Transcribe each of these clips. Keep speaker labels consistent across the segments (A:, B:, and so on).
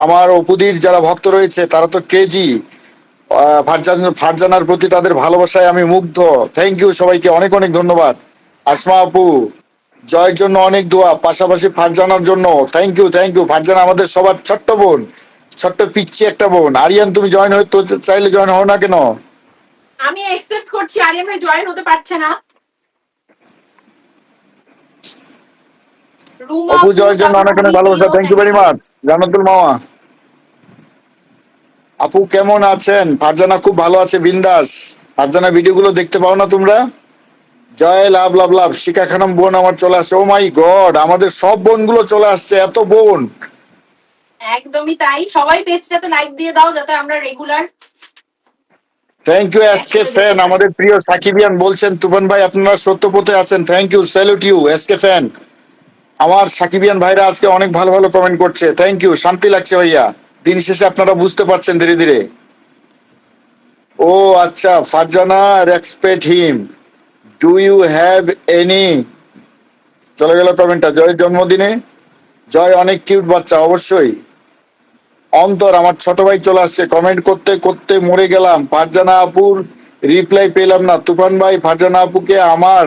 A: আমার অপুদির যারা ভক্ত রয়েছে তারা তো ফারজান ফারজানার প্রতি তাদের ভালোবাসায় আমি মুগ্ধ। থ্যাংক ইউ সবাইকে অনেক অনেক ধন্যবাদ। আসমা আপু জয়ের জন্য অনেক দোয়া পাশাপাশি ফারজানার জন্য। Thank you thank you Farzana আমাদের সবার ছোট্ট বোন ছোট্ট পিচ্ছি একটা বোন। আরিয়ান তুমি জয়েন হয়ে তো চাইলে জয়েন হও না কেন?
B: আমি একসেপ্ট করছি আরিয়ান ভাই জয়েন হতে পারছে না।
A: অপু জয়ের জন্য অনেক অনেক ভালোবাসা। Thank you very much Jannatul মামা। আপু কেমন আছেন? ফারজানা খুব ভালো আছে বিন্দাস। ফারজানা ভিডিওগুলো দেখতে পাও না তোমরা? জয় লাভ লাভ লাভ। শিখা খানম বোন আমার চলে আসছে। ও মাই গড আমাদের সব বোনগুলো চলে আসছে এত বোন।
B: একদমই তাই। সবাই পেজটাতে লাইক দিয়ে দাও যাতে আমরা regular
A: thank you SK fan আমাদের প্রিয় সাকিবিয়ান বলছেন তুফান ভাই আপনারা সত্য পথে আছেন thank you salute you SK fan আমার সাকিবিয়ান ভাইরা আজকে অনেক ভালো ভালো কমেন্ট করছে। থ্যাংক ইউ শান্তি লাগছে ভাইয়া। দিন শেষে আপনারা বুঝতে পারছেন ধীরে ধীরে। ও আচ্ছা Farzana respect him, do you have any? চলে গেল কমেন্টটা, জয়ের জন্মদিনে। জয় অনেক কিউট বাচ্চা, অবশ্যই। অন্তর, আমার ছোট ভাই চলে আসছে কমেন্ট করতে করতে মরে গেলাম। ফারজানা আপুর রিপ্লাই পেলাম না। তুফান ভাই, ফারজানা আপুকে আমার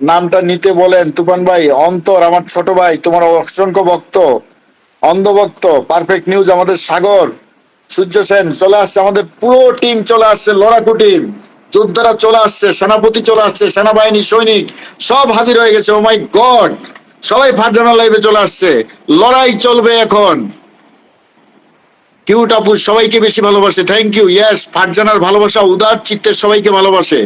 A: নামটা নিতে বলেন। তুফান ভাই, অন্তর, আমার ছোট ভাই, তোমার অসংখ্য ভক্ত। অন্ধভক্ত পারফেক্ট নিউজ আমাদের সাগর। সূর্য সেন চলে আসছে, আমাদের পুরো টিম চলে আসছে, লড়াকু টিম যোদ্ধারা চলে আসছে, সেনাপতি চলে আসছে, সেনাবাহিনী, সৈনিক, সব হাজির হয়ে গেছে। ও মাই গড সবাই ফারজানা লাইভে চলে আসছে। লড়াই চলবে এখন। কিউট আপু, সবাইকে বেশি ভালোবাসে। থ্যাংক ইউ ইয়েস ফারজানার ভালোবাসা, উদার চিত্তের সবাইকে ভালোবাসে।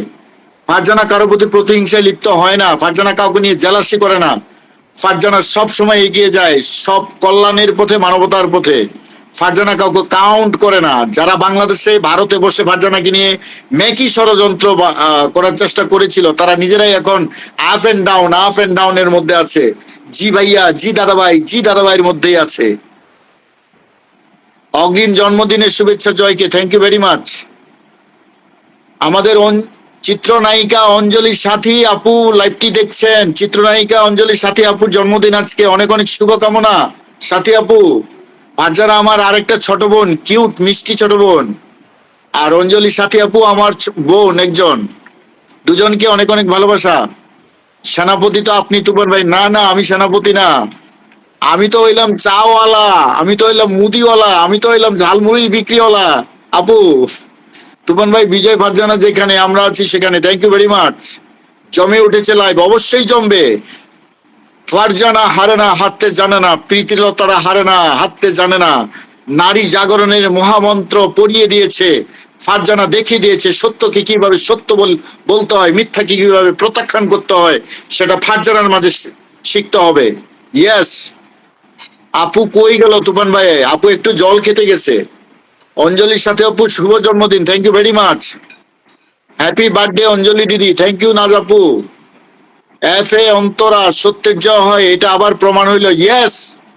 A: ফারজানা কারও প্রতি প্রতিহিংসায় লিপ্ত হয় না। ফারজানা কাউকে নিয়ে জেলাসি করে না। ফারজানা সব সময় এগিয়ে যায়, সব কল্যাণের পথে, মানবতার পথে। ফারজানা কাউকে কাউন্ট করে না। যারা বাংলাদেশে, ভারতে বসে ফারজানাকে নিয়ে মেকি ষড়যন্ত্র করার চেষ্টা করেছিল, তারা নিজেরাই এখন up and down up and down এর মধ্যে আছে। জি ভাইয়া, জি দাদাভাই, জি দাদাভাইয়ের মধ্যেই আছে। অগ্রিম জন্মদিনের শুভেচ্ছা জয়কে থ্যাংক ইউ ভেরি মাচ আমাদের চিত্রনায়িকা অঞ্জলি সাথী আপু লাইভটি দেখছেন? চিত্রনায়িকা অঞ্জলি সাথী আপুর জন্মদিন আজকে। অনেক অনেক শুভকামনা। সাথী আপু, আর যারা আমার আরেকটা ছোট বোন কিউট মিষ্টি ছোট বোন, আর অঞ্জলি সাথী আপু আমার বোন একজন, দুজনকে অনেক অনেক ভালোবাসা। সেনাপতি তো আপনি তুপার ভাই। না না, আমি সেনাপতি না। আমি তো হইলাম চাওয়ালা, আমি তো হইলাম মুদিওয়ালা, আমি তো হইলাম ঝালমুড়ি বিক্রিওয়ালা। আপু তুফান ভাই, বিজয় ফারজানা যেখানে, আমরা আছি সেখানে। থ্যাংক ইউ ভেরি মাচ জমে উঠেছে লাইভ অবশ্যই জমবে। ফারজানা হারে না হাঁটতে জানে না। প্রীতিলতারা হারে না হাঁটতে জানে না। নারী জাগরণের মহামন্ত্র পড়িয়ে দিয়েছে। ফারজানা দেখিয়ে দিয়েছে, সত্যকে কীভাবে সত্য বল বলতে হয়, মিথ্যাকে কীভাবে প্রত্যাখ্যান করতে হয়, সেটা ফারজানার মাঝে শিখতে হবে। ইয়েস আপু কই গেল তুফান ভাই? আপু একটু জল খেতে গেছে। অঞ্জলির সাথে আপু শুভ জন্মদিন thank you very much happy birthday Anjali দিদি থ্যাংক ইউ নাজ আপু। এফ এ অন্তরা সত্যের জয় হয় এটা আবার প্রমাণ হইল। ইয়েস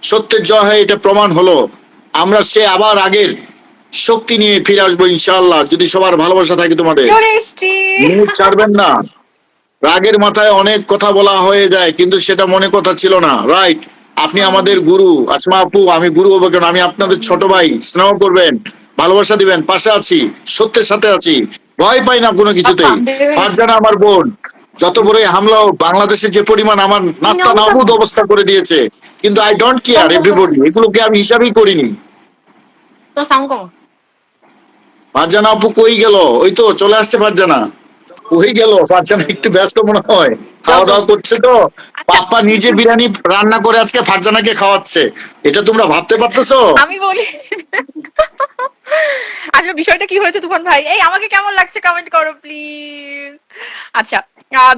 A: সত্যের জয় হয় এটা প্রমাণ হলো। আমরা সে আবার আগের শক্তি নিয়ে ফিরে আসব ইনশাল্লাহ যদি সবার ভালোবাসা থাকে তোমাদের। ছাড়বেন না। রাগের মাথায় অনেক কথা বলা হয়ে যায় কিন্তু সেটা মনে কথা ছিল না। রাইট আপনি আমাদের গুরু আসমা আপু আমি গুরু হব কেন? আমি আপনাদের ছোট ভাই স্নেহ করবেন। ভালোবাসা দিবেন পাশে আছি সত্যের সাথে আছি ভয় পাই না কোনো কিছুতেই। ফারজানা আমার বোন যত বড়ই হামলা হোক বাংলাদেশে যে পরিমাণ আমার নাস্তা নাবুদ অবস্থা করে দিয়েছে কিন্তু আই ডোন্ট কেয়ার এভরিবডি এগুলোকে আমি হিসাবেই করিনি। ফারজানা আপু কই গেল? ওই তো চলে আসছে ফারজানা। কই গেল? ফারজানা একটু ব্যস্ত মনে হয়। খাওয়া দাওয়া করছে তো পাপ্পা নিজে বিরিয়ানি রান্না করে আজকে ফারজানাকে খাওয়াচ্ছে। এটা তোমরা ভাবতে পারতেছো?
C: আমি বলি। আসলে বিষয়টা কি হয়েছে তুফান ভাই? এই আমাকে কেমন লাগছে কমেন্ট করো প্লিজ আচ্ছা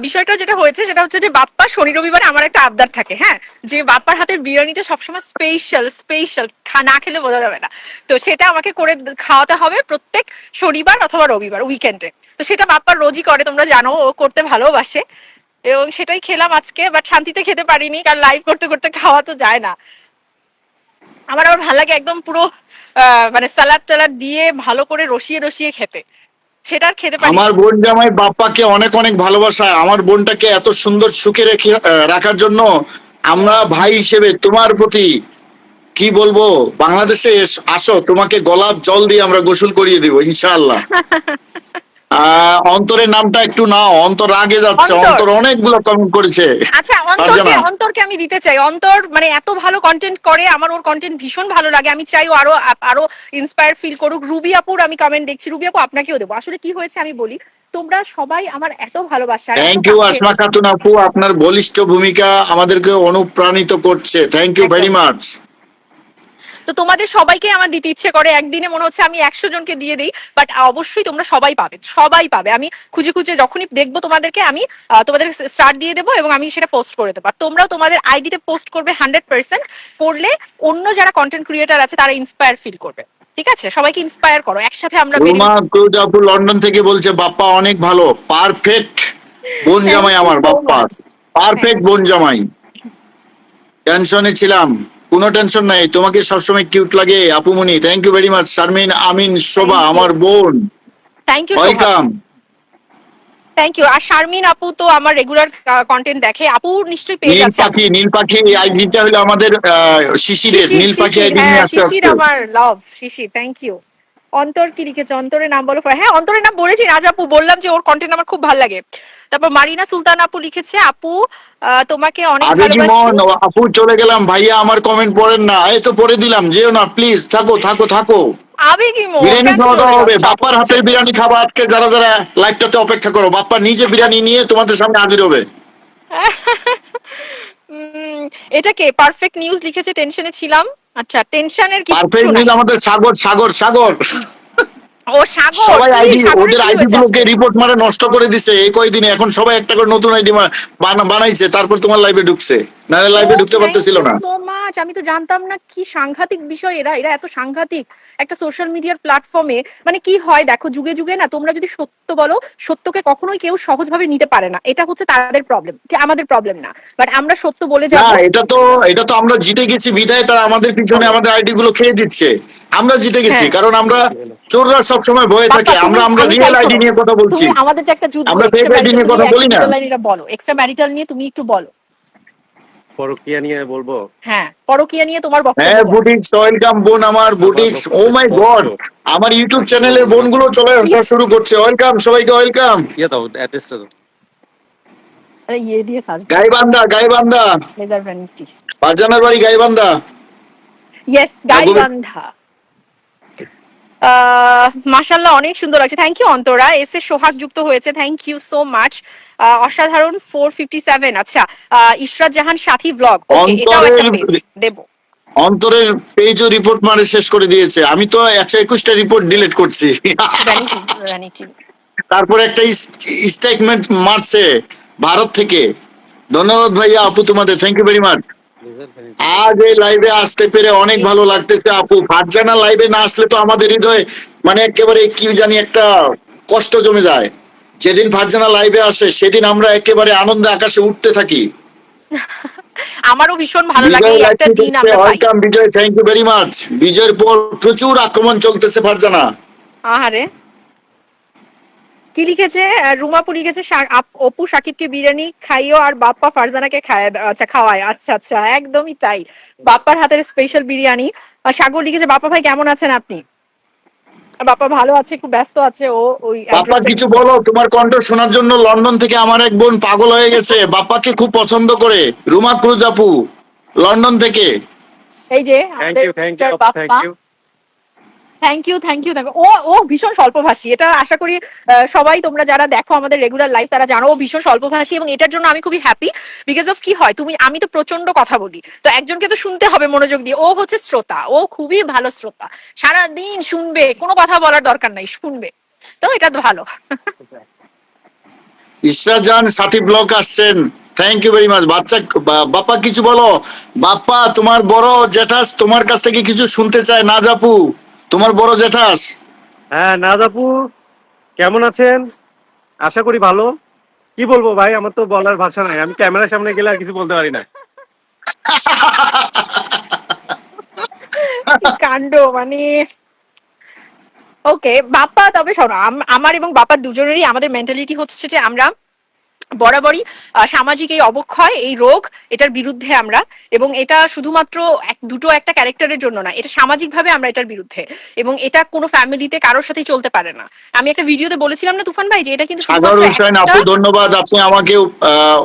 C: বিষয়টা যেটা হয়েছে সেটা হচ্ছে যে বাপ্পা শনি রবিবারে আমার একটা আবদার থাকে হ্যাঁ? যে বাপ্পার হাতের বিরিয়ানিটা সবসময় স্পেশাল স্পেশাল না খেলে বোঝা যাবে না। তো সেটা আমাকে করে খাওয়াতে হবে প্রত্যেক শনিবার অথবা রবিবার উইকেন্ডে তো সেটা বাপ্পা রোজই করে তোমরা জানো ও করতে ভালোবাসে। এবং সেটাই খেলাম আজকে বাট শান্তিতে খেতে পারিনি কারণ লাইভ করতে করতে খাওয়া তো যায় না। আমার আবার ভালো লাগে একদম পুরো মানে সালাদ টালাদ দিয়ে ভালো করে রসিয়ে রসিয়ে খেতে। সেটা আর খেতে পারি
A: আমার বোন জামাই বাপ্পাকে অনেক অনেক ভালোবাসা আমার বোনটাকে এত সুন্দর সুখে রেখে রাখার জন্য আমরা ভাই হিসেবে তোমার প্রতি কি বলব? বাংলাদেশে এস- আসো তোমাকে গোলাপ জল দিয়ে আমরা গোসল করিয়ে দিব ইনশাআল্লাহ। অন্তরের নামটা একটু নাও। অন্তর আগে যাচ্ছে।
C: অন্তর।
A: অন্তর অনেকগুলো কমেন্ট করেছে।
C: আচ্ছা অন্তরকে অন্তরকে আমি দিতে চাই। অন্তর মানে এত ভালো কন্টেন্ট করে আমার ওর কন্টেন্ট ভীষণ ভালো লাগে। আমি চাই ও আরও আরও ইন্সপায়ার ফিল করুক। রুবি আপুর আমি কমেন্ট দেখছি। রুবি আপু আপনাকেও দেবো। আসলে কি হয়েছে আমি বলি তোমরা সবাই আমার এত ভালোবাসা।
A: থ্যাংক ইউ আসমা খাতুন আপু। আপনার বলিষ্ঠ ভূমিকা আমাদেরকে অনুপ্রাণিত করছে। থ্যাংক ইউ ভেরি মাচ
C: তো তোমাদের সবাইকে আমার দিতে ইচ্ছে করে। একদিনে মনে হচ্ছে আমি একশো জনকে দিয়ে দিই বাট অবশ্যই তোমরা সবাই পাবে সবাই পাবে। আমি খুঁজে খুঁজে যখনই দেখব তোমাদেরকে আমি তোমাদের স্টার্ট দিয়ে দেবো এবং আমি সেটা পোস্ট করে দেবো। আর তোমরাও তোমাদের আইডিতে পোস্ট করবে হান্ড্রেড পার্সেন্ট করলে অন্য যারা কন্টেন্ট ক্রিয়েটার আছে তারা ইন্সপায়ার ফিল করবে। ঠিক আছে? সবাইকে ইন্সপায়ার করো। একসাথে আমরা
A: আপু লন্ডন থেকে বলছে বাপ্পা অনেক ভালো। পারফেক্ট বোন জামাই আমার বাপ্পা। পারফেক্ট বোন জামাই। টেনশনে ছিলাম। কোনো টেনশন নাই। তোমাকে সবসময় কিউট লাগে আপুমনি thank you very much Sharmin Amin Shova আমার বোন।
C: Thank you
A: welcome
C: thank you আর শারমিন আপু তো আমার রেগুলার কন্টেন্ট দেখে। আপু নিশ্চয়ই পেয়ে
A: নীল
C: যাচ্ছে।
A: পাখি নীল পাখি আইডিটা হলো আমাদের শিশিরের।
C: শিশির,
A: নীল পাখি আইডি নিয়ে
C: হ্যাঁ,
A: আসতে
C: শিশির আমার লাভ শিশির থ্যাংক ইউ অন্তর কি লিখেছে? অন্তরের নাম বলো। হ্যাঁ অন্তরের নাম বলেছি রাজ আপু বললাম যে ওর কন্টেন্ট আমার খুব ভালো লাগে। তারপর মারিনা সুলতান আপু লিখেছে আপু তোমাকে অনেক ভালোবাসি।
A: আপু চলে গেলাম। ভাইয়া আমার কমেন্ট পড়েন না। এই তো পড়ে দিলাম। যেও না প্লিজ থাকো থাকো থাকো।
C: আবেগি মন
A: বিরিয়ানি
C: কেন
A: খাওয়া হবে। বাপ্পার হাতের বিরিয়ানি খাব আজকে যারা যারা লাইভটাতে অপেক্ষা করো। বাপ্পা নিজে বিরিয়ানি নিয়ে তোমাদের সামনে হাজির হবে।
C: উম, এটা কে? পারফেক্ট নিউজ লিখেছে টেনশনে ছিলাম। আচ্ছা টেনশনের কি
A: পারফেক্ট নিউজ আমাদের সাগর সাগর সাগর।
C: ও সাগর
A: সবাই? আইডি ওদের আইডি গুলোকে রিপোর্ট মারে নষ্ট করে দিছে এই কয়দিনে এখন সবাই একটা করে নতুন আইডি বানাইছে তারপর তোমার লাইভে ঢুকছে। নাহলে লাইভে ঢুকতে পারতেছিল না।
C: সো আমি তো জানতাম না কি সাংঘাতিক বিষয় এরা এরা এত সাংঘাতিক একটা সোশ্যাল মিডিয়ার প্ল্যাটফর্মে মানে কি হয় দেখো যুগে যুগে না তোমরা যদি সত্য বলো সত্যকে কখনোই কেউ সহজভাবে নিতে পারে না। এটা হচ্ছে তাদের প্রবলেম আমাদের প্রবলেম না। বাট আমরা সত্য বলে যাব
A: এটা তো এটা তো আমরা জিতে গেছি বিদায় তারা আমাদের পিছনে আমাদের আইডি গুলো খেয়ে দিচ্ছে। আমরা জিতে গেছি
C: হ্যাঁ।
A: কারণ আমরা চোররা সব সময় ভয়ে থাকে। আমরা আমরা রিয়েল আইডি নিয়ে কথা বলছি।
C: আমাদের যে একটা যুদ্ধ
A: আমরা fake ID নিয়ে কথা বলি না।
C: বলো এক্সট্রা ম্যারিটাল নিয়ে তুমি একটু বলো।
D: পরকিয়া নিয়ে বলব?
C: হ্যাঁ পরকিয়া নিয়ে তোমার বক্তব্য
A: হ্যাঁ। বুটিক্স ওয়েলকাম বোন আমার বুটিক্স ও মাই গড আমার ইউটিউব চ্যানেলের বোনগুলো চলে আসা শুরু করছে। ওয়েলকাম সবাইকে ওয়েলকাম
D: ইয়ে দাও অ্যাড্রেসটা দাও।
C: আরে ইয়ে দিয়ে search
A: Gaibandha Gaibandha.
C: Leather vanity
A: বাজানার বাড়ি গাইবান্ধা।
C: ইয়েস গাইবান্ধা। মাশাল্লাহ অনেক সুন্দর লাগছে। Thank you Antara. S A Sohag যুক্ত হয়েছে। থ্যাংক ইউ সো মাচ অসাধারণ ফোর ফিফটি সেভেন আচ্ছা ইশরাত জাহান সাথী ব্লগ এটাও একটা
A: অন্তরের-
C: পেজ দেবো।
A: অন্তরের পেজও রিপোর্ট মারে শেষ করে দিয়েছে। আমি তো একশো একুশটা রিপোর্ট ডিলিট করছি। তারপরে একটা স্টেটমেন্ট মারছে ভারত থেকে। ধন্যবাদ ভাইয়া আপু তোমাদের। থ্যাংক ইউ ভেরি মাচ আজ এই লাইভে আসতে পেরে অনেক ভালো লাগতেছে আপু। ফারজানা লাইভে না আসলে তো আমাদের হৃদয়ে মানে একেবারে কি জানি একটা কষ্ট জমে যায়। যেদিন ফারজানা লাইভে আসে সেদিন আমরা একেবারে আনন্দে আকাশে উঠতে থাকি।
C: আমারও ভীষণ ভালো লাগে একটা দিন আমরা পাই।
A: ওয়েলকাম বিজয় থ্যাংক ইউ ভেরি মাচ বিজয়ের পর প্রচুর আক্রমণ চলতেছে ফারজানা।
C: আহারে। কি লিখেছে? রুমাপু লিখেছে অপু সাকিবকে বিরিয়ানি খাইও আর বাপ্পা ফারজানাকে খায় আচ্ছা খাওয়ায়। আচ্ছা আচ্ছা একদমই তাই। বাপ্পার হাতের স্পেশাল বিরিয়ানি। আর সাগর লিখেছে বাপ্পা ভাই কেমন আছেন আপনি? বাপ্পা ভালো আছে খুব ব্যস্ত আছে। ও ওই
A: বাপ্পা কিছু বলো তোমার কণ্ঠ শোনার জন্য লন্ডন থেকে আমার এক বোন পাগল হয়ে গেছে। বাপ্পাকে খুব পছন্দ করে। রুমা ক্রুজ আপু লন্ডন থেকে।
C: এই যে
D: thank you thank you thank you
C: thank you thank you ও ও ভীষণ স্বল্পভাষী। এটা আশা করি সবাই তোমরা যারা দেখো আমাদের রেগুলার লাইফ তারা জানো ও ভীষণ স্বল্পভাষী এবং এটার জন্য আমি খুবই হ্যাপি বিকজ অফ কি হয়, তুমি, আমি তো প্রচণ্ড কথা বলি। তো একজনকে তো শুনতে হবে মনোযোগ দিয়ে। ও হচ্ছে শ্রোতা, ও খুবই ভালো শ্রোতা। সারা দিন শুনবে, কোনো কথা বলার দরকার নাই, শুনবে। তো এটা ভালো।
A: ইসরা জান, সাথী ব্লক আসছেন। থ্যাংক ইউ ভেরি মাচ বাচ্চা, বা- বাপ্পা কিছু বলো? বাপ্পা তোমার বড় জেঠাস তোমার কাছ থেকে কিছু শুনতে চায়। না, জাপু। তোমার বড় জেঠাস
D: হ্যাঁ নাজাপু কেমন আছেন? আশা করি ভালো। কি বলব ভাই আমার তো বলার ভাষা নাই। আমি ক্যামেরার সামনে গেলে আর কিছু বলতে পারি না।
C: কাণ্ড মানে ওকে বাপ্পা তবে শোনো আম- আমার এবং বাপ্পা দুজনেরই আমাদের মেন্টালিটি হচ্ছে যে আমরা বরাবরই সামাজিক এই অবক্ষয় এই রোগ এটার বিরুদ্ধে আমরা। এবং এটা শুধুমাত্র এক দুটো একটা ক্যারেক্টারের জন্য না এটা সামাজিকভাবে আমরা এটার বিরুদ্ধে। এবং এটা কোনো ফ্যামিলিতে কারোর সাথে চলতে পারে না। আমি একটা ভিডিওতে বলেছিলাম না তুফান ভাই যে এটা কিন্তু
A: আপু ধন্যবাদ। আপনি আমাকে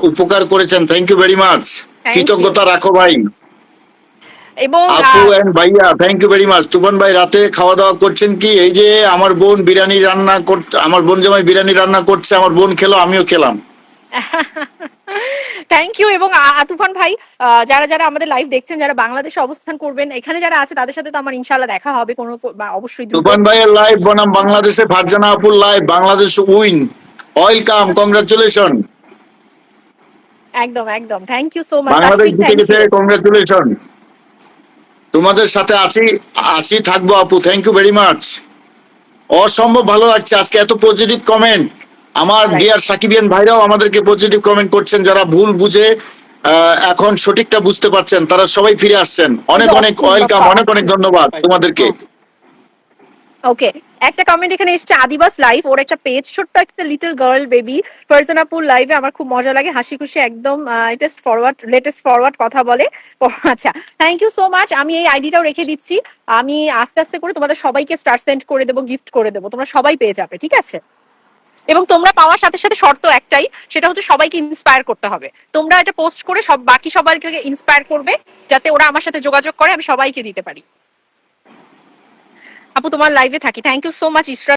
A: উপকার করেছেন। থ্যাংক ইউ ভেরি মাচ কৃতজ্ঞতা রাখো ভাই।
C: এবং
A: আপু এন্ড ভাইয়া thank you very much Tufan ভাই রাতে খাওয়া দাওয়া করছেন কি? এই যে আমার বোন বিরিয়ানি রান্না আমার বোন জামাই বিরিয়ানি রান্না করছে আমার বোন খেলো আমিও খেলাম।
C: থ্যাংক ইউ এবং আতুফান ভাই যারা যারা আমাদের লাইভ দেখছেন যারা বাংলাদেশে অবস্থান করবেন এখানে যারা আছে তাদের সাথে তো আমার ইনশাল্লাহ দেখা হবে কোনো অবশ্যই।
A: তুফান ভাইয়ের লাইভ বনাম বাংলাদেশে ফারজানা আপুর live Bangladesh win. Welcome congratulation
C: একদম একদম। Thank you so much
A: Bangladesh জিতে গেছে কংগ্রাচুলেশন তোমাদের সাথে আছি আছি থাকব আপু থ্যাংক ইউ ভেরি মাচ অসম্ভব ভালো লাগছে আজকে এত পজিটিভ কমেন্ট আমার. ডিয়ার সাকিবিয়ান ভাইরাও আমাদেরকে পজিটিভ কমেন্ট করছেন যারা ভুল বুঝে এখন সঠিকটা বুঝতে পারছেন তারা সবাই ফিরে আসছেন। অনেক অনেক ওয়েলকাম অনেক অনেক ধন্যবাদ তোমাদেরকে।
C: ওকে একটা কমেন্ট এখানে এসছে আদিবাস লাইভ ওর একটা পেজ ছোট্ট একটা লিটল গার্ল বেবি ফারজানাপুর লাইভে আমার খুব মজা লাগে হাসি খুশি একদম লেটেস্ট ফরওয়ার্ড লেটেস্ট ফরওয়ার্ড কথা বলে। আচ্ছা থ্যাংক ইউ সো মাচ আমি এই আইডিটাও রেখে দিচ্ছি আমি আস্তে আস্তে করে তোমাদের সবাইকে স্টার সেন্ড করে দেবো গিফট করে দেবো তোমরা সবাই পেয়ে যাবে ঠিক আছে? এবং তোমরা পাওয়ার সাথে সাথে শর্ত একটাই, সেটা হচ্ছে সবাইকে ইন্সপায়ার করতে হবে। তোমরা এটা পোস্ট করে সব, বাকি সবাইকে ইন্সপায়ার করবে, যাতে ওরা আমার সাথে যোগাযোগ করে, আমি সবাইকে দিতে পারি। আপু, তোমার লাইভে থাকি। Thank you so much Isra